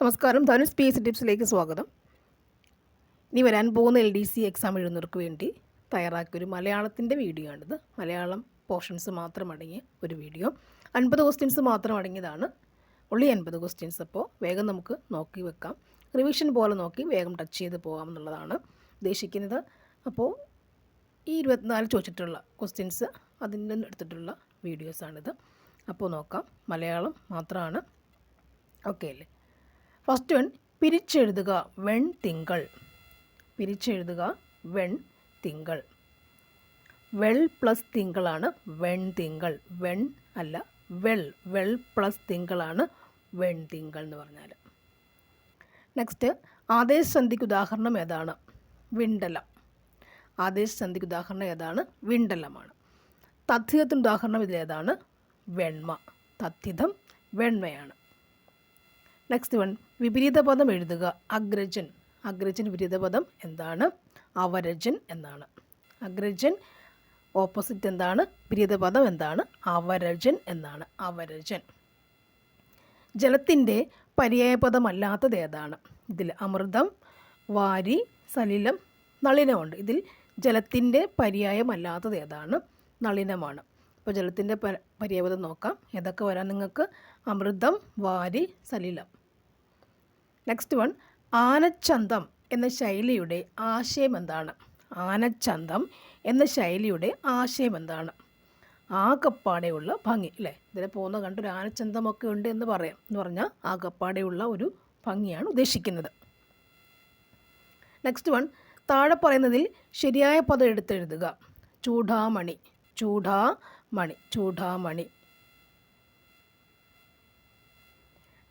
നമസ്കാരം. ധനുസ് P S ടിപ്സിലേക്ക് സ്വാഗതം. ഇനി വരാൻ പോകുന്ന എൽ ഡി സി എക്സാം എഴുതുന്നവർക്ക് വേണ്ടി തയ്യാറാക്കിയ ഒരു മലയാളത്തിന്റെ വീഡിയോ ആണിത്. മലയാളം പോർഷൻസ് മാത്രം അടങ്ങിയ ഒരു വീഡിയോ അൻപത് ക്വസ്റ്റ്യൻസ് മാത്രം അടങ്ങിയതാണ്. ഉള്ളി അൻപത് ക്വസ്റ്റ്യൻസ് അപ്പോൾ വേഗം നമുക്ക് നോക്കി വെക്കാം. റിവിഷൻ പോലെ നോക്കി വേഗം ടച്ച് ചെയ്ത് പോകാം എന്നുള്ളതാണ് ഉദ്ദേശിക്കുന്നത്. അപ്പോൾ ഈ ഇരുപത്തിനാല് ചോദിച്ചിട്ടുള്ള ക്വസ്റ്റ്യൻസ് അതിന്റെ എടുത്തിട്ടുള്ള വീഡിയോസാണിത് അപ്പോൾ നോക്കാം. മലയാളം മാത്രമാണ്. ഓക്കെ അല്ലേ? ഫസ്റ്റ് വൺ പിരിച്ചെഴുതുക വെൺ തിങ്കൾ. പിരിച്ചെഴുതുക വെൺ തിങ്കൾ. വെൾ പ്ലസ് തിങ്കളാണ് വെൺ തിങ്കൾ. വെൺ അല്ല വെൾ വെൾ പ്ലസ് തിങ്കളാണ് വെൺ തിങ്കൾ എന്ന് പറഞ്ഞാൽ നെക്സ്റ്റ് ആദേശ സന്ധിക്ക് ഉദാഹരണം ഏതാണ്? വിണ്ടലം. ആദേശ സന്ധിക്ക് ഉദാഹരണം ഏതാണ്? വിണ്ടലമാണ്. തഥ്യത്തിന് ഉദാഹരണം ഇതിലേതാണ് വെണ്മ. തദ്ധിതം വെണ്മയാണ്. നെക്സ്റ്റ് വൺ വിപരീത പദം എഴുതുക. അഗ്രജൻ. അഗ്രജൻ വിപരീതപദം എന്താണ്? അവരജൻ എന്നാണ്. അഗ്രജൻ ഓപ്പോസിറ്റ് എന്താണ്? വിപരീതപദം എന്താണ്? അവരജൻ എന്നാണ്. അവരജൻ. ജലത്തിന്റെ പര്യായപദമല്ലാത്തത് ഏതാണ്? ഇതിൽ അമൃതം വാരി സലിലം നളിനമുണ്ട്. ഇതിൽ ജലത്തിന്റെ പര്യായമല്ലാത്തത് ഏതാണ്? നളിനമാണ്. അപ്പോൾ ജലത്തിന്റെ പ പര്യായപദം നോക്കാം. ഏതൊക്കെ വരാം നിങ്ങൾക്ക്? അമൃതം വാരി സലിലം. നെക്സ്റ്റ് വൺ ആനച്ചന്തം എന്ന ശൈലിയുടെ ആശയം എന്താണ് ആനച്ചന്തം എന്ന ശൈലിയുടെ ആശയം എന്താണ് ആകപ്പാടെയുള്ള ഭംഗി അല്ലേ? ഇതിനെ പോകുന്ന കണ്ടൊരു ആനച്ചന്തമൊക്കെ ഉണ്ട് എന്ന് പറയാം. എന്ന് പറഞ്ഞാൽ ആകപ്പാടെയുള്ള ഒരു ഭംഗിയാണ് ഉദ്ദേശിക്കുന്നത്. നെക്സ്റ്റ് വൺ താഴെ പറയുന്നതിൽ ശരിയായ പദം എടുത്തെഴുതുക. ചൂടാമണി ചൂടാമണി ചൂടാമണി.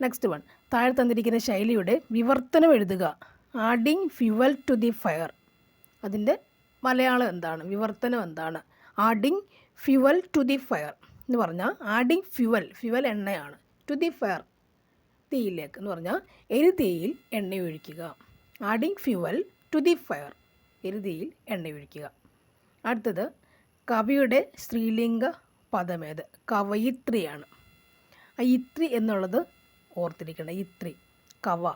നെക്സ്റ്റ് വൺ താഴെ തന്നിരിക്കുന്ന ശൈലിയുടെ വിവർത്തനം എഴുതുക. Adding fuel to the fire അതിന്റെ മലയാളം എന്താണ്? വിവർത്തനം എന്താണ്? Adding fuel to the fire എന്ന് പറഞ്ഞാൽ ആഡിങ് ഫ്യുവൽ ഫ്യുവൽ എണ്ണയാണ്. ടു ദി ഫയർ തീയിലേക്ക് എന്ന് പറഞ്ഞാൽ എരുതീയിൽ എണ്ണ ഒഴിക്കുക. Adding fuel to the fire എരുതിയിൽ എണ്ണ ഒഴിക്കുക. അടുത്തത് കവിയുടെ സ്ത്രീലിംഗ പദമേത് കവയിത്രിയാണ്. ആ ഇത്രി എന്നുള്ളത് ഓർത്തിരിക്കണം ഇത്രി കവ.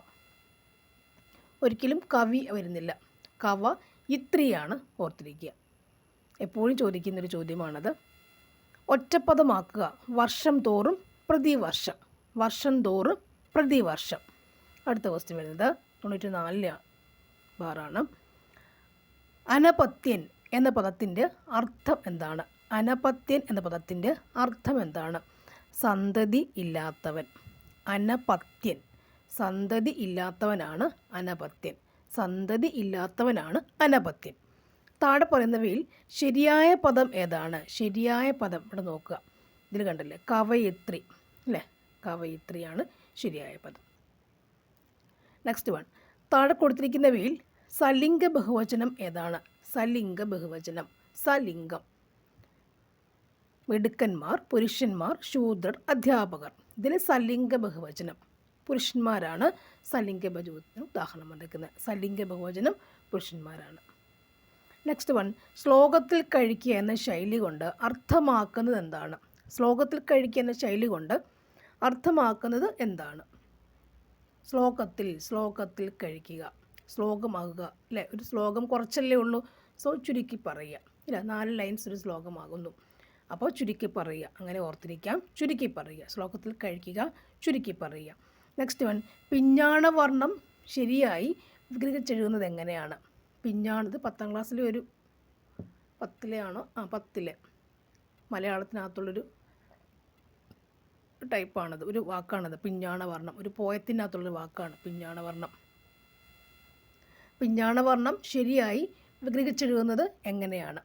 ഒരിക്കലും കവി വരുന്നില്ല. കവ ഇത്രിയാണ് ഓർത്തിരിക്കുക. എപ്പോഴും ചോദിക്കുന്നൊരു ചോദ്യമാണത്. ഒറ്റപ്പദമാക്കുക വർഷം തോറും പ്രതിവർഷം വർഷം തോറും പ്രതിവർഷം. അടുത്ത ക്വസ്റ്റ്യൻ വരുന്നത് തൊണ്ണൂറ്റി നാലിലെ ബാറാണ്. അനപത്യൻ എന്ന പദത്തിന്റെ അർത്ഥം എന്താണ്? അനപത്യൻ എന്ന പദത്തിന്റെ അർത്ഥം എന്താണ്? സന്തതി ഇല്ലാത്തവൻ. അനപത്യൻ. സന്തതി ഇല്ലാത്തവനാണ് അനപത്യൻ. സന്തതി ഇല്ലാത്തവനാണ് അനപത്യൻ. താഴെ പറയുന്നവയിൽ ശരിയായ പദം ഏതാണ്? ശരിയായ പദം ഇവിടെ നോക്കുക. ഇതിൽ കണ്ടില്ലേ? കവയിത്രി. അല്ലേ? കവയിത്രിയാണ് ശരിയായ പദം. നെക്സ്റ്റ് വൺ താഴെ കൊടുത്തിരിക്കുന്നവയിൽ സലിംഗ ബഹുവചനം ഏതാണ്? സലിംഗ ബഹുവചനം. സലിംഗം. മിടുക്കന്മാർ പുരുഷന്മാർ ശൂദ്രർ അധ്യാപകർ. ഇതിന് സലിംഗ ബഹുവചനം. പുരുഷന്മാരാണ് സലിംഗ ബഹുവചനം ഉദാഹരണം വന്നിരിക്കുന്നത്. സലിംഗ ബഹുവചനം പുരുഷന്മാരാണ്. നെക്സ്റ്റ് വൺ ശ്ലോകത്തിൽ കഴിക്കുക എന്ന ശൈലി കൊണ്ട് അർത്ഥമാക്കുന്നത് എന്താണ്? ശ്ലോകത്തിൽ കഴിക്കുക എന്ന ശൈലി കൊണ്ട് അർത്ഥമാക്കുന്നത് എന്താണ്? ശ്ലോകത്തിൽ ശ്ലോകത്തിൽ കഴിക്കുക ശ്ലോകമാകുക അല്ലേ? ഒരു ശ്ലോകം കുറച്ചല്ലേ ഉള്ളൂ. സോ ചുരുക്കി പറയുക. ഇല്ല നാല് ലൈൻസ് ഒരു ശ്ലോകമാകുന്നു. അപ്പോൾ ചുരുക്കി പറയുക. അങ്ങനെ ഓർത്തിരിക്കാം. ചുരുക്കി പറയുക. ശ്ലോകത്തിൽ കഴിക്കുക. ചുരുക്കി പറയുക. നെക്സ്റ്റ് വൺ പിഞ്ഞാണ വർണം ശരിയായി വിഗ്രഹിച്ചെഴുതുന്നത് എങ്ങനെയാണ്? പിഞ്ഞാണത് പത്താം ക്ലാസ്സിലെ ഒരു പത്തിലെ ആണോ ആ പത്തിലെ. മലയാളത്തിനകത്തുള്ളൊരു ടൈപ്പാണത്. ഒരു വാക്കാണത്. പിഞ്ഞാണ വർണം ഒരു പോയത്തിനകത്തുള്ളൊരു വാക്കാണ്. പിഞ്ഞാണ വർണം പിഞ്ഞാണ വർണം ശരിയായി വിഗ്രഹിച്ചെഴുതുന്നത് എങ്ങനെയാണ്?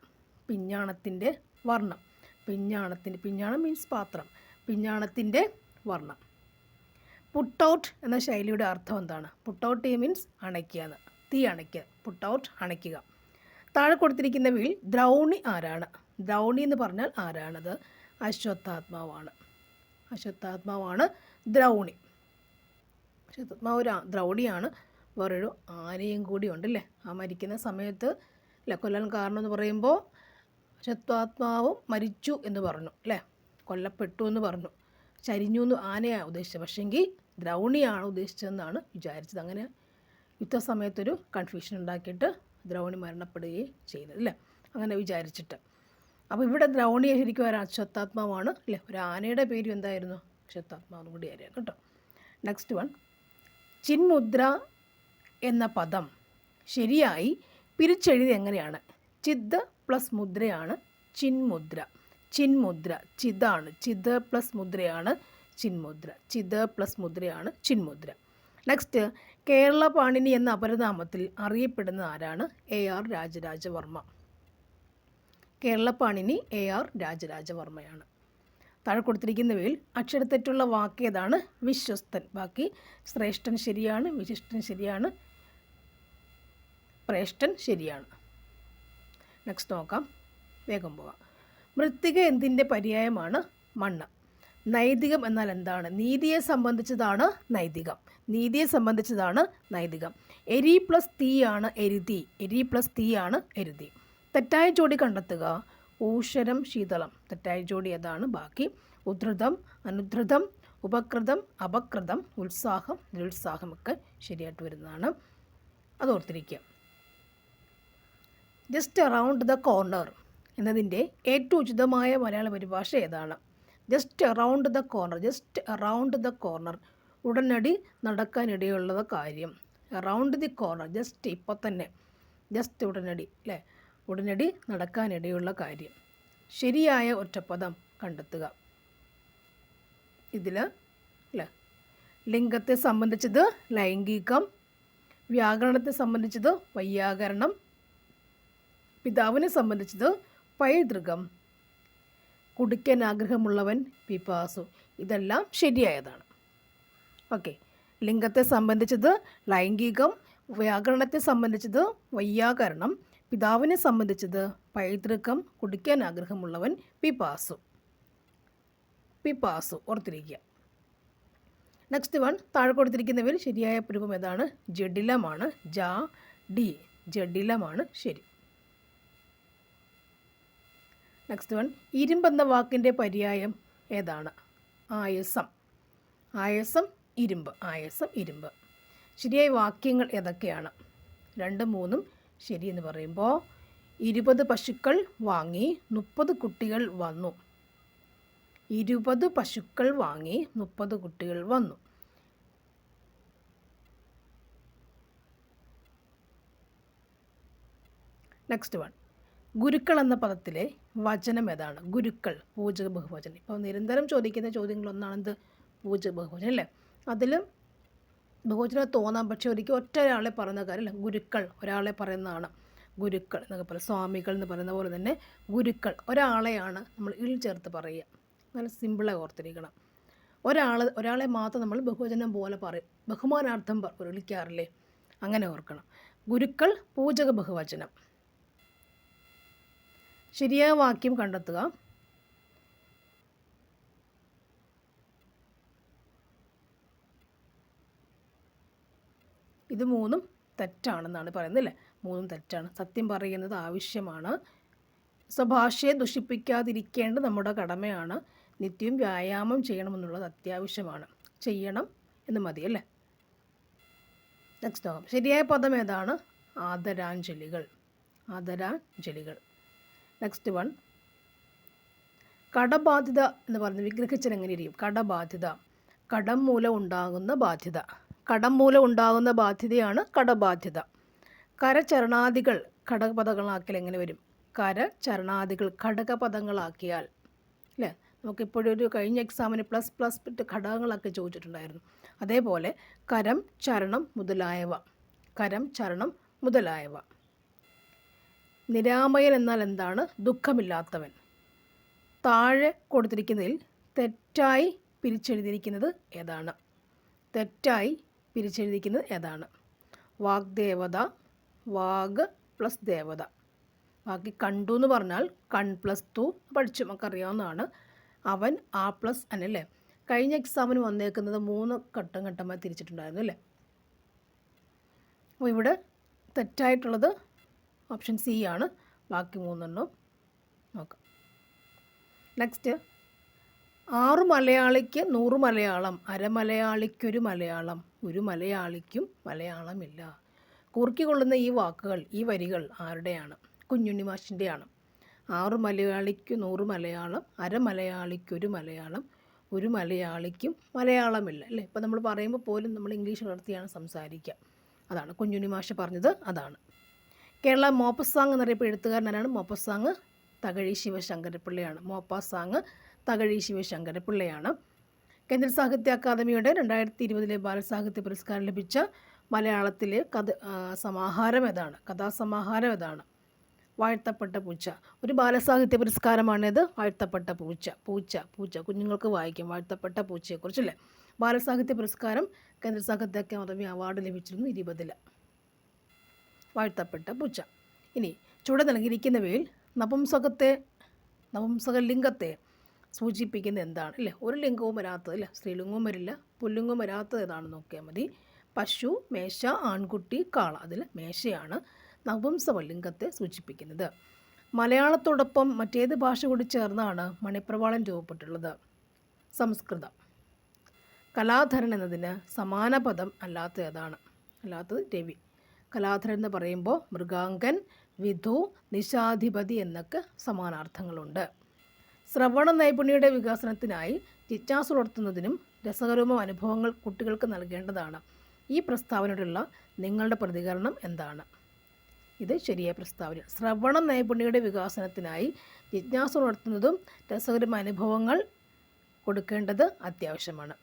പിഞ്ഞാണത്തിന്റെ വർണം. പിഞ്ഞാണത്തിന്റെ പിഞ്ഞാണം മീൻസ് പാത്രം പിഞ്ഞാണത്തിന്റെ വർണം. പുട്ട് ഔട്ട് എന്ന ശൈലിയുടെ അർത്ഥം എന്താണ്? പുട്ട് ഔട്ട് മീൻസ് അണയ്ക്കുക എന്ന്. തീ അണയ്ക്കുക. Put out അണയ്ക്കുക. താഴെ കൊടുത്തിരിക്കുന്ന വീൽ ദ്രൗണി ആരാണ്? ദ്രൗണി എന്ന് പറഞ്ഞാൽ ആരാണത്? അശ്വത്ഥാത്മാവാണ്. അശ്വത്ഥാത്മാവാണ് ദ്രൗണി. അശ്വത്ഥാത്മാവ് ഒരു ദ്രൗണിയാണ്. വേറൊരു ആനയും കൂടി ഉണ്ടല്ലേ? ആ മരിക്കുന്ന സമയത്ത് അല്ല കൊല്ലാൻ കാരണം എന്ന് പറയുമ്പോൾ അശ്വത്ഥാത്മാവും മരിച്ചു എന്ന് പറഞ്ഞു അല്ലേ? കൊല്ലപ്പെട്ടു എന്ന് പറഞ്ഞു. ചരിഞ്ഞു എന്ന് ആനയാണ് ഉദ്ദേശിച്ചത്. പക്ഷേങ്കിൽ ദ്രൗണിയാണ് ഉദ്ദേശിച്ചതെന്നാണ് വിചാരിച്ചത്. അങ്ങനെ യുദ്ധസമയത്തൊരു കൺഫ്യൂഷൻ ഉണ്ടാക്കിയിട്ട് ദ്രൗണി മരണപ്പെടുകയും ചെയ്തു അല്ലേ? അങ്ങനെ വിചാരിച്ചിട്ട്. അപ്പോൾ ഇവിടെ ദ്രൗണിയെ ശരിക്കും ഒരു അശ്വത്താത്മാവാണ് അല്ലേ? ഒരു ആനയുടെ പേരും എന്തായിരുന്നു? അശ്വത്താത്മാവും കൂടി ആയിരുന്നു കേട്ടോ. നെക്സ്റ്റ് വൺ ചിന്മുദ്ര എന്ന പദം ശരിയായി പിരിച്ചെഴുതി എങ്ങനെയാണ്? ചിത് പ്ലസ് മുദ്രയാണ് ചിൻമുദ്ര ചിൻമുദ്ര ചിതാണ്. ചിത് പ്ലസ് മുദ്രയാണ് ചിൻമുദ്ര ചിത് പ്ലസ് മുദ്രയാണ് ചിൻമുദ്ര നെക്സ്റ്റ് കേരള പാണിനി എന്ന അപരനാമത്തിൽ അറിയപ്പെടുന്ന ആരാണ്? A R Rajarajavarma. Kerala Panini A R രാജരാജവർമ്മയാണ്. താഴെ കൊടുത്തിരിക്കുന്നവയിൽ അക്ഷരത്തെറ്റുള്ള വാക്ക് ഏതാണ്? വിശ്വസ്തൻ. ബാക്കി ശ്രേഷ്ഠൻ ശരിയാണ് വിശിഷ്ടൻ ശരിയാണ് പ്രേഷ്ഠൻ ശരിയാണ്. നെക്സ്റ്റ് നോക്കാം. വേഗം പോകാം മൃത്തിക എന്തിന്റെ പര്യായമാണ്? മണ്ണ്. നൈതികം എന്നാൽ എന്താണ്? നീതിയെ സംബന്ധിച്ചതാണ് നൈതികം. നീതിയെ സംബന്ധിച്ചതാണ് നൈതികം. എരി പ്ലസ് തീയാണ് എരുതി. എരി പ്ലസ് തീയാണ് എരുതി. തെറ്റായ ജോഡി കണ്ടെത്തുക. ഊഷരം ശീതളം. തെറ്റായ ജോഡി അതാണ് ബാക്കി. ഉദ്ധൃതം അനുദ്ധൃതം ഉപകൃതം അപകൃതം ഉത്സാഹം നിരുത്സാഹമൊക്കെ ശരിയായിട്ട് വരുന്നതാണ്. അത് ഓർത്തിരിക്കുക ജസ്റ്റ് അറൗണ്ട് ദ കോർണർ എന്നതിന്റെ ഏറ്റവും ഉചിതമായ മലയാള പരിഭാഷ ഏതാണ്? Just around the corner just around the corner ഉടനടി നടക്കാനിടയുള്ളത് കാര്യം. അറൗണ്ട് ദി കോർണർ ജസ്റ്റ് ഇപ്പോൾ തന്നെ. ജസ്റ്റ് ഉടനടി അല്ലേ? ഉടനടി നടക്കാനിടയുള്ള കാര്യം. ശരിയായ ഒറ്റപ്പദം കണ്ടെത്തുക. ഇതിൽ അല്ലേ? ലിംഗത്തെ സംബന്ധിച്ചത് ലൈംഗികം വ്യാകരണത്തെ സംബന്ധിച്ചത് വൈയാകരണം പിതാവിനെ സംബന്ധിച്ചത് പൈതൃകം കുടിക്കാൻ ആഗ്രഹമുള്ളവൻ പിപാസു ഇതെല്ലാം ശരിയായതാണ്. ഓക്കെ. ലിംഗത്തെ സംബന്ധിച്ചത് ലൈംഗികം വ്യാകരണത്തെ സംബന്ധിച്ചത് വൈയാകരണം പിതാവിനെ സംബന്ധിച്ചത് പൈതൃകം കുടിക്കാൻ ആഗ്രഹമുള്ളവൻ പിപാസു പിപാസു ഓർത്തിരിക്കുക. നെക്സ്റ്റ് വൺ താഴെ കൊടുത്തിരിക്കുന്നവയിൽ ശരിയായ പ്രൂപം ഏതാണ്? ജഡിലമാണ്. ജ ഡി. ജഡിലമാണ്. ശരി. നെക്സ്റ്റ് വൺ ഇരുമ്പെന്ന വാക്കിന്റെ പര്യായം ഏതാണ്? ആയസം. ആയസം ഇരുമ്പ്. ആയസം ഇരുമ്പ്. ശരിയായ വാക്യങ്ങൾ ഏതൊക്കെയാണ്? രണ്ടും മൂന്നും ശരി എന്ന് പറയുമ്പോൾ ഇരുപത് പശുക്കൾ വാങ്ങി മുപ്പത് കുട്ടികൾ വന്നു. ഇരുപത് പശുക്കൾ വാങ്ങി മുപ്പത് കുട്ടികൾ വന്നു. നെക്സ്റ്റ് വൺ ഗുരുക്കൾ എന്ന പദത്തിലെ വചനം ഏതാണ്? ഗുരുക്കൾ പൂജക ബഹുവചനം. ഇപ്പോൾ നിരന്തരം ചോദിക്കുന്ന ചോദ്യങ്ങളൊന്നാണെന്ത്? പൂജക ബഹുവചനം അല്ലേ? അതിൽ ബഹുവചനം തോന്നാം. പക്ഷേ ഒരിക്കൽ ഒറ്റ ഒരാളെ പറയുന്ന കാര്യമല്ല. ഗുരുക്കൾ ഒരാളെ പറയുന്നതാണ്. ഗുരുക്കൾ എന്നൊക്കെ പറയും. സ്വാമികൾ എന്ന് പറയുന്ന പോലെ തന്നെ ഗുരുക്കൾ ഒരാളെയാണ് നമ്മൾ ഇൽ ചേർത്ത് പറയുക. നല്ല സിമ്പിളായി ഓർത്തിരിക്കണം. ഒരാൾ ഒരാളെ മാത്രം നമ്മൾ ബഹുവചനം പോലെ പറയും. ബഹുമാനാർത്ഥം വിളിക്കാറില്ലേ? അങ്ങനെ ഓർക്കണം. ഗുരുക്കൾ പൂജക ബഹുവചനം. ശരിയായ വാക്യം കണ്ടെത്തുക. ഇത് മൂന്നും തെറ്റാണെന്നാണ് പറയുന്നത് അല്ലേ? മൂന്നും തെറ്റാണ്. സത്യം പറയുന്നത് ആവശ്യമാണ്. സ്വഭാഷയെ ദുഷിപ്പിക്കാതിരിക്കേണ്ടത് നമ്മുടെ കടമയാണ്. നിത്യവും വ്യായാമം ചെയ്യണമെന്നുള്ളത് അത്യാവശ്യമാണ്. ചെയ്യണം എന്ന് മതി അല്ലേ? നെക്സ്റ്റ് നോക്കാം. ശരിയായ പദം ഏതാണ്? ആദരാഞ്ജലികൾ. ആദരാഞ്ജലികൾ. നെക്സ്റ്റ് വൺ കടബാധ്യത എന്ന് പറയുന്നത് വിഗ്രഹിച്ചാൽ എങ്ങനെ ഇരിക്കും കടബാധ്യത. കടം മൂലം ഉണ്ടാകുന്ന ബാധ്യത. കടം മൂലം ഉണ്ടാകുന്ന ബാധ്യതയാണ് കടബാധ്യത. കരചരണാദികൾ ഘടകപദങ്ങളാക്കിയാൽ എങ്ങനെ വരും? കരചരണാദികൾ ഘടകപദങ്ങളാക്കിയാൽ അല്ലേ? നമുക്കിപ്പോഴൊരു കഴിഞ്ഞ എക്സാമിന് പ്ലസ് പ്ലസ് ഘടകങ്ങളൊക്കെ ചോദിച്ചിട്ടുണ്ടായിരുന്നു. അതേപോലെ കരം ചരണം മുതലായവ. കരം ചരണം മുതലായവ. നിരാമയൻ എന്നാൽ എന്താണ്? ദുഃഖമില്ലാത്തവൻ. താഴെ കൊടുത്തിരിക്കുന്നതിൽ തെറ്റായി പിരിച്ചെഴുതിയിരിക്കുന്നത് ഏതാണ്? തെറ്റായി പിരിച്ചെഴുതിയിരിക്കുന്നത് ഏതാണ്? വാഗ്ദേവത വാഗ് പ്ലസ് ദേവത. ബാക്കി കണ്ടു എന്ന് പറഞ്ഞാൽ കൺ പ്ലസ് ടു പഠിച്ചു. നമുക്കറിയാവുന്നതാണ്. അവൻ ആ പ്ലസ് അനല്ലേ കഴിഞ്ഞ എക്സാമിന് വന്നേക്കുന്നത് മൂന്ന് ഘട്ടം ഘട്ടമായി തിരിച്ചിട്ടുണ്ടായിരുന്നു അല്ലേ? അപ്പോൾ ഇവിടെ തെറ്റായിട്ടുള്ളത് ഓപ്ഷൻ സി ആണ്. ബാക്കി മൂന്നെണ്ണം നോക്കാം. നെക്സ്റ്റ് ആറ് മലയാളിക്ക് നൂറ് മലയാളം അരമലയാളിക്കൊരു മലയാളം ഒരു മലയാളിക്കും മലയാളമില്ല. കുറുക്കിക്കൊള്ളുന്ന ഈ വാക്കുകൾ ഈ വരികൾ ആരുടെയാണ്? കുഞ്ഞുണ്ണി മാഷിന്റെയാണ് ആറ് മലയാളിക്ക് നൂറ് മലയാളം അരമലയാളിക്കൊരു മലയാളം ഒരു മലയാളിക്കും മലയാളമില്ല. അല്ലേ? ഇപ്പം നമ്മൾ പറയുമ്പോൾ പോലും നമ്മൾ ഇംഗ്ലീഷ് വളർത്തിയാണ് സംസാരിക്കുക. അതാണ് കുഞ്ഞുണ്ണി മാഷ് പറഞ്ഞത് അതാണ്. കേരള മോപ്പസാങ് എന്നറിയപ്പോൾ എഴുത്തുകാരനാണ് മോപ്പസാങ് തകഴി ശിവശങ്കരപ്പിള്ളയാണ്. മോപ്പാസാങ് തകഴി ശിവശങ്കരപ്പിള്ളയാണ്. കേന്ദ്ര സാഹിത്യ അക്കാദമിയുടെ രണ്ടായിരത്തി ഇരുപതിലെ ബാലസാഹിത്യ പുരസ്കാരം ലഭിച്ച മലയാളത്തിലെ കഥ സമാഹാരം ഏതാണ്? കഥാസമാഹാരം ഏതാണ്? വാഴ്ത്തപ്പെട്ട പൂച്ച. ഒരു ബാലസാഹിത്യ പുരസ്കാരമാണിത്. വാഴ്ത്തപ്പെട്ട പൂച്ച. പൂച്ച പൂച്ച. കുഞ്ഞുങ്ങൾക്ക് വായിക്കും. വാഴ്ത്തപ്പെട്ട പൂച്ചയെക്കുറിച്ചല്ലേ ബാലസാഹിത്യ പുരസ്കാരം കേന്ദ്ര സാഹിത്യ അക്കാദമി അവാർഡ് ലഭിച്ചിരുന്നു ഇരുപതിൽ വാഴ്ത്തപ്പെട്ട പൂച്ച. ഇനി ചുവടെ നൽകിയിരിക്കുന്നവയിൽ നപുംസകത്തെ നപുംസക ലിംഗത്തെ സൂചിപ്പിക്കുന്ന എന്താണ്? അല്ലേ ഒരു ലിംഗവും വരാത്തത് അല്ലേ സ്ത്രീലിംഗവും വരില്ല പുല്ലിംഗവും വരാത്തത് ഏതാണെന്ന് നോക്കിയാൽ മതി. പശു മേശ ആൺകുട്ടി കാള. അതിൽ മേശയാണ് നപുംസകലിംഗത്തെ സൂചിപ്പിക്കുന്നത്. മലയാളത്തോടൊപ്പം മറ്റേത് ഭാഷ കൂടി ചേർന്നാണ് മണിപ്രവാളം രൂപപ്പെട്ടുള്ളത് സംസ്കൃതം. കലാധരൻ എന്നതിന് സമാന പദം അല്ലാത്ത ഏതാണ്? അല്ലാത്തത് രവി. കലാധരൻ എന്ന് പറയുമ്പോൾ മൃഗാങ്കൻ വിധു നിശാധിപതി എന്നൊക്കെ സമാനാർത്ഥങ്ങളുണ്ട്. ശ്രവണ നൈപുണ്യയുടെ വികസനത്തിനായി ജിജ്ഞാസ വളർത്തുന്നതിനും രസകരവും അനുഭവങ്ങൾ കുട്ടികൾക്ക് നൽകേണ്ടതാണ്. ഈ പ്രസ്താവനയോടുള്ള നിങ്ങളുടെ പ്രതികരണം എന്താണ്? ഇത് ശരിയായ പ്രസ്താവന. ശ്രവണ നൈപുണ്യയുടെ വികസനത്തിനായി ജിജ്ഞാസ വളർത്തുന്നതും രസകരമായ അനുഭവങ്ങൾ കൊടുക്കേണ്ടത് അത്യാവശ്യമാണ്.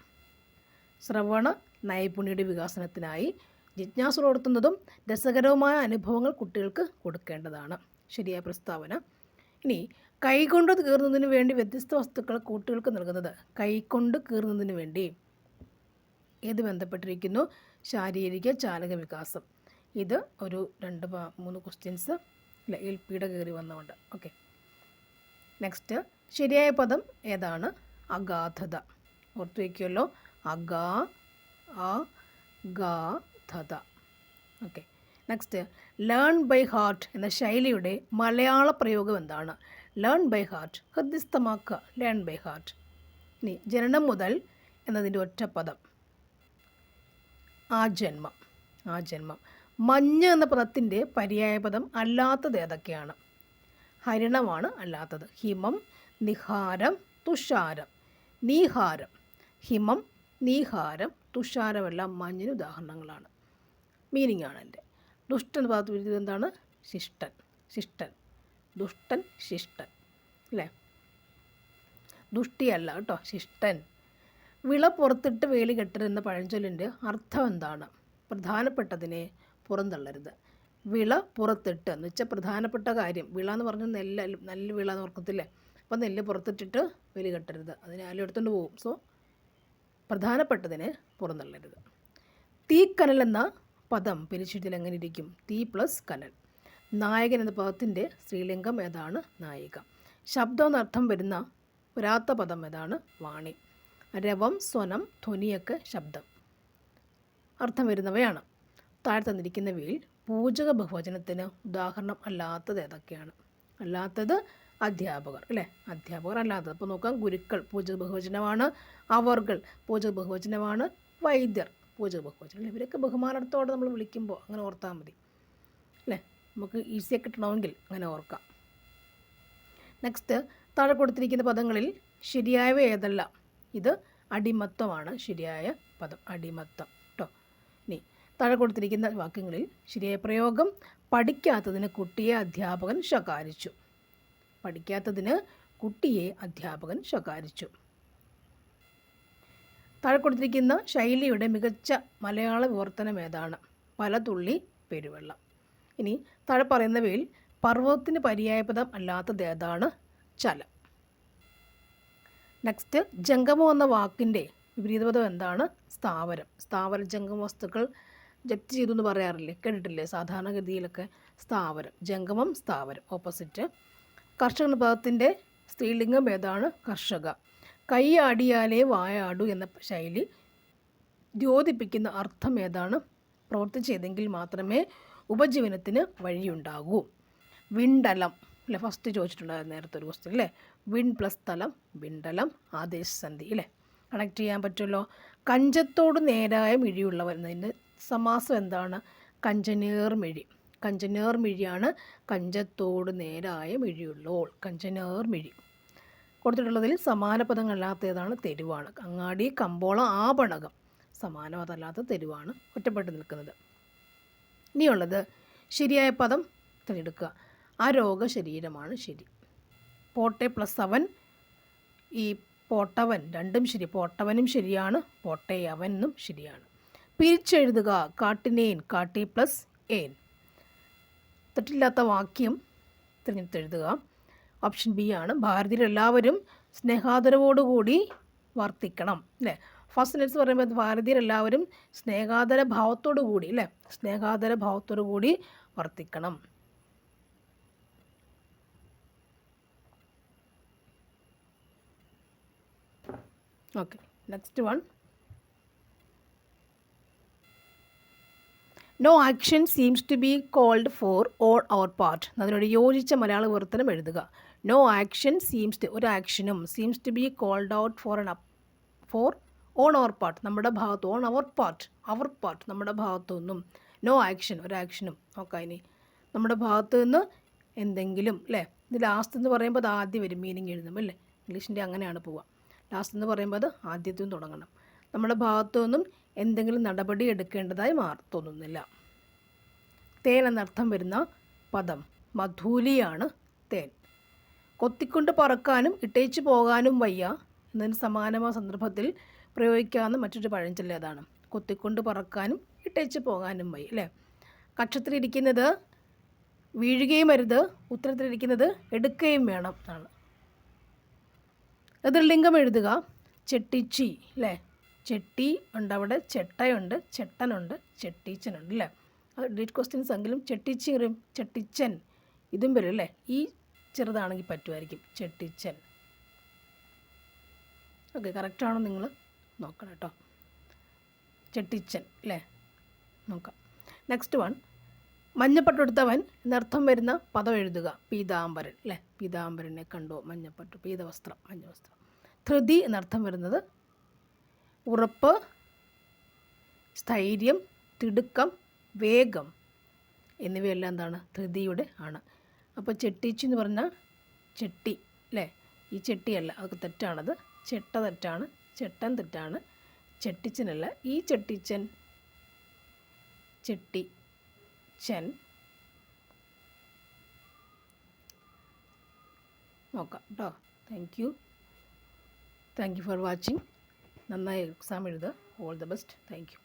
ശ്രവണ നൈപുണ്യയുടെ വികസനത്തിനായി ജിജ്ഞാസ വളർത്തുന്നതും രസകരവുമായ അനുഭവങ്ങൾ കുട്ടികൾക്ക് കൊടുക്കേണ്ടതാണ്. ശരിയായ പ്രസ്താവന. ഇനി കൈകൊണ്ട് കീറുന്നതിന് വേണ്ടി വ്യത്യസ്ത വസ്തുക്കൾ കുട്ടികൾക്ക് നൽകുന്നത് കൈകൊണ്ട് കീറുന്നതിന് വേണ്ടി. ഇത് ബന്ധപ്പെട്ടിരിക്കുന്നു ശാരീരിക ചാലക വികാസം. ഇത് ഒരു രണ്ട് മൂന്ന് ക്വസ്റ്റ്യൻസ് ഇല്ല എൽ പിയുടെ കയറി വന്നുകൊണ്ട് ഓക്കെ നെക്സ്റ്റ് ശരിയായ പദം ഏതാണ്? അഗാധത. ഓർത്തു വയ്ക്കുമല്ലോ അഗാ ആ ഗാധത okay next learn by heart എന്ന ശൈലിയുടെ മലയാള പ്രയോഗം എന്താണ്? ലേൺ ബൈ ഹാർട്ട് ഹൃദ്യസ്ഥമാക്കുക. ലേൺ ബൈ ഹാർട്ട് ഇനി ജനനം മുതൽ എന്നതിന്റെ ഒറ്റ പദം. ആ ജന്മം ആ ജന്മം മഞ്ഞ് എന്ന പദത്തിന്റെ പര്യായപദം അല്ലാത്തത് ഏതൊക്കെയാണ്? ഹരിണമാണ് അല്ലാത്തത്. ഹിമം നിഹാരം തുഷാരം. നീഹാരം. ഹിമം നീഹാരം തുഷാരമെല്ലാം മഞ്ഞിന് ഉദാഹരണങ്ങളാണ്. മീനിങ് ആണ് എന്റെ. ദുഷ്ടൻ ഭാഗത്ത് പദത്തിൽ എന്താണ്? ശിഷ്ടൻ. ശിഷ്ടൻ. ദുഷ്ടൻ ശിഷ്ടൻ. അല്ലേ? ദുഷ്ടിയല്ല കേട്ടോ ശിഷ്ടൻ. വിള പുറത്തിട്ട് വേലി കെട്ടരുന്ന പഴഞ്ചൊല്ലിന്റെ അർത്ഥം എന്താണ്? പ്രധാനപ്പെട്ടതിനെ പുറന്തള്ളരുത്. വിള പുറത്തിട്ട് എന്ന് വെച്ചാൽ പ്രധാനപ്പെട്ട കാര്യം. വിള എന്ന് പറഞ്ഞാൽ നെല്ല് നല്ല വിള എന്ന് ഓർക്കത്തില്ലേ? അപ്പോൾ നെല്ല് പുറത്തിട്ടിട്ട് വേലി കെട്ടരുത്. അതിനെ ആലും എടുത്തുകൊണ്ട് പോകും സോ പ്രധാനപ്പെട്ടതിനെ പുറന്തള്ളരുത്. തീക്കനൽ എന്ന പദം പിരിച്ചിട്ടിൽ എങ്ങനെ ഇരിക്കും? തീ പ്ലസ് കനൽ. നായകൻ എന്ന പദത്തിന്റെ സ്ത്രീലിംഗം ഏതാണ്? നായിക. ശബ്ദം എന്നർത്ഥം വരുന്ന പുരാത്ത പദം ഏതാണ്? വാണി. രവം സ്വനം ധ്വനിയൊക്കെ ശബ്ദം. അർത്ഥം വരുന്നവയാണ്. താഴെ തന്നിരിക്കുന്നവയിൽ പൂജക ബഹുവചനത്തിന് ഉദാഹരണം അല്ലാത്തത് ഏതൊക്കെയാണ്? അല്ലാത്തത് അധ്യാപകർ അല്ലേ? അധ്യാപകർ അല്ലാത്തത്. അപ്പോൾ നോക്കാം ഗുരുക്കൾ പൂജക ബഹുവചനമാണ് അവർകൾ പൂജക ബഹുവചനമാണ് വൈദ്യർ. പൂജക ബഹുവചനം ഇവരൊക്കെ ബഹുമാനത്തോടെ നമ്മൾ വിളിക്കുമ്പോൾ അങ്ങനെ ഓർത്താൽ മതി. അല്ലേ? നമുക്ക് ഈസിയായി കിട്ടണമെങ്കിൽ അങ്ങനെ ഓർക്കാം. നെക്സ്റ്റ് താഴെ കൊടുത്തിരിക്കുന്ന പദങ്ങളിൽ ശരിയായവ ഏതല്ല? ഇത് അടിമത്തമാണ്. ശരിയായ പദം അടിമത്തം. കേട്ടോ ഇനി താഴെ കൊടുത്തിരിക്കുന്ന വാക്യങ്ങളിൽ ശരിയായ പ്രയോഗം പഠിക്കാത്തതിന് കുട്ടിയെ അധ്യാപകൻ ശകാരിച്ചു. പഠിക്കാത്തതിന് കുട്ടിയെ അധ്യാപകൻ ശകാരിച്ചു. താഴെ കൊടുത്തിരിക്കുന്ന ശൈലിയുടെ മികച്ച മലയാള വിവർത്തനം ഏതാണ്? പലതുള്ളി പെരുവെള്ളം. ഇനി താഴെ പറയുന്നവയിൽ പർവതത്തിന് പര്യായപദം അല്ലാത്തത് ഏതാണ്? ചലം. നെക്സ്റ്റ് ജംഗമം എന്ന വാക്കിന്റെ വിപരീതപദം എന്താണ്? സ്ഥാവരം. സ്ഥാവര ജംഗമ വസ്തുക്കൾ ജപ്തി ചെയ്തു എന്ന് പറയാറില്ലേ? കേട്ടിട്ടില്ലേ? സാധാരണഗതിയിലൊക്കെ സ്ഥാവരം. ജംഗമം സ്ഥാവരം. ഓപ്പോസിറ്റ് കർഷക പദത്തിന്റെ സ്ത്രീലിംഗം ഏതാണ്? കർഷക. കൈ ആടിയാലേ വായാടൂ എന്ന ശൈലി ദ്യോതിപ്പിക്കുന്ന അർത്ഥം ഏതാണ്? പ്രവർത്തിച്ചതെങ്കിൽ മാത്രമേ ഉപജീവനത്തിന് വഴിയുണ്ടാകൂ. വിണ്ടലം അല്ലേ? ഫസ്റ്റ് ചോദിച്ചിട്ടുണ്ടായിരുന്നു നേരത്തെ ഒരു ക്വസ്റ്റ്യൻ അല്ലേ? വിൺ പ്ലസ് തലം വിണ്ടലം ആദേശസന്ധി അല്ലേ? കണക്ട് ചെയ്യാൻ പറ്റുമല്ലോ? കഞ്ചത്തോട് നേരായ മിഴിയുള്ളവർ എന്നതിന്റെ സമാസം എന്താണ്? കഞ്ചനേർ മിഴി. കഞ്ചനേർ മിഴിയാണ് കഞ്ചത്തോട് നേരായ മിഴിയുള്ളോൾ കഞ്ചനേർ മിഴി. കൊടുത്തിട്ടുള്ളതിൽ സമാന പദങ്ങളില്ലാത്തതാണ് തെരുവാണ് അങ്ങാടി കമ്പോളം ആപണകം. സമാനപദമല്ലാത്ത തെരുവാണ് ഒറ്റപ്പെട്ട് നിൽക്കുന്നത്. ഇനിയുള്ളത് ശരിയായ പദം തിരഞ്ഞെടുക്കുക. ആ രോഗ ശരീരമാണ് ശരി. പോട്ടെ പ്ലസ് അവൻ. ഈ പോട്ടവൻ രണ്ടും ശരി. പോട്ടവനും ശരിയാണ്. പോട്ടെ അവനും ശരിയാണ്. പിരിച്ചെഴുതുക. കാട്ടിനേൻ. കാട്ടി പ്ലസ് ഏൻ. തെറ്റില്ലാത്ത വാക്യം തിരഞ്ഞെടുത്തെഴുതുക. ഓപ്ഷൻ ബി ആണ്. ഭാരതീയരെല്ലാവരും സ്നേഹാദരവോടുകൂടി വർത്തിക്കണം അല്ലേ? ഫസ്റ്റ് നെറ്റ്സ് പറയുമ്പോൾ ഭാരതീയരെല്ലാവരും സ്നേഹാദര ഭാവത്തോടു കൂടി അല്ലേ? സ്നേഹാദര ഭാവത്തോടു കൂടി വർത്തിക്കണം. Okay next one no action seems to be called for all our part അതിനോട് യോജിച്ച മലയാള വിവർത്തനം എഴുതുക. നോ ആക്ഷൻ സീംസ് ടു ഒരു ആക്ഷനും seems to be called out for an for on our part നമ്മുടെ ഭാഗത്ത് on our part our part നമ്മുടെ ഭാഗത്തു നിന്നും നോ ആക്ഷൻ ഒരു ആക്ഷനും നോക്കാം ഇനി നമ്മുടെ ഭാഗത്തു നിന്ന് എന്തെങ്കിലും അല്ലേ ഇത് ലാസ്റ്റ് എന്ന് പറയുമ്പോൾ അത് ആദ്യം വരും മീനിങ് എഴുതും അല്ലേ ഇംഗ്ലീഷിന്റെ അങ്ങനെയാണ് പോവുക. ലാസ്റ്റ് എന്ന് പറയുമ്പോൾ അത് ആദ്യത്തും തുടങ്ങണം. നമ്മുടെ ഭാഗത്തു നിന്നും എന്തെങ്കിലും നടപടി എടുക്കേണ്ടതായി മാർ തോന്നുന്നില്ല. തേൻ എന്നർത്ഥം വരുന്ന പദം മധൂലിയാണ് തേൻ. കൊത്തിക്കൊണ്ട് പറക്കാനും ഇട്ടേച്ച് പോകാനും വയ്യ എന്നതിന് സമാനമായ സന്ദർഭത്തിൽ പ്രയോഗിക്കാവുന്ന മറ്റൊരു പഴഞ്ചൊല്ല് അതാണ്. കൊത്തിക്കൊണ്ട് പറക്കാനും ഇട്ടേച്ച് പോകാനും വയ്യ അല്ലേ? കക്ഷത്തിലിരിക്കുന്നത് വീഴുകയും അരുത് ഉത്തരത്തിലിരിക്കുന്നത് എടുക്കുകയും വേണം എന്നാണ്. എതിർലിംഗം എഴുതുക ചെട്ടിച്ചി അല്ലേ? ചെട്ടി ഉണ്ട് അവിടെ ചെട്ടയുണ്ട് ചെട്ടനുണ്ട് ചെട്ടീച്ചനുണ്ട് അല്ലേ? ഡേറ്റ് ക്വസ്റ്റ്യൻസ് എങ്കിലും ചെട്ടിച്ചി വരും ചെട്ടിച്ചൻ ഇതും വരും അല്ലേ? ഈ ചെറുതാണെങ്കിൽ പറ്റുമായിരിക്കും. ചെട്ടിച്ചൻ. ഓക്കെ കറക്റ്റാണോ നിങ്ങൾ? നോക്കണം കേട്ടോ. ചെട്ടിച്ചൻ അല്ലേ നോക്കാം. നെക്സ്റ്റ് വൺ മഞ്ഞപ്പട്ടെടുത്തവൻ എന്നർത്ഥം വരുന്ന പദം എഴുതുക. പീതാംബരൻ അല്ലേ പീതാംബരനെ കണ്ടോ? മഞ്ഞപ്പട്ട് പീതവസ്ത്രം മഞ്ഞവസ്ത്രം. ധൃതി എന്നർത്ഥം വരുന്നത് ഉറപ്പ് സ്ഥൈര്യം തിടുക്കം വേഗം. എന്നിവയെല്ലാം എന്താണ്? ധൃതിയുടെ ആണ്. അപ്പോൾ ചെട്ടിച്ചു എന്ന് പറഞ്ഞാൽ ചെട്ടി അല്ലേ? ഈ ചെട്ടിയല്ല അതൊക്കെ തെറ്റാണത്. ചെട്ട തെറ്റാണ് ചെട്ടൻ തെറ്റാണ് ചെട്ടിച്ചനല്ല. ഈ ചെട്ടിച്ചൻ ചെട്ടി ചെൻ. നോക്കാം കേട്ടോ thank you thank you for watching നന്നായി എക്സാം എഴുതുക. All the best thank you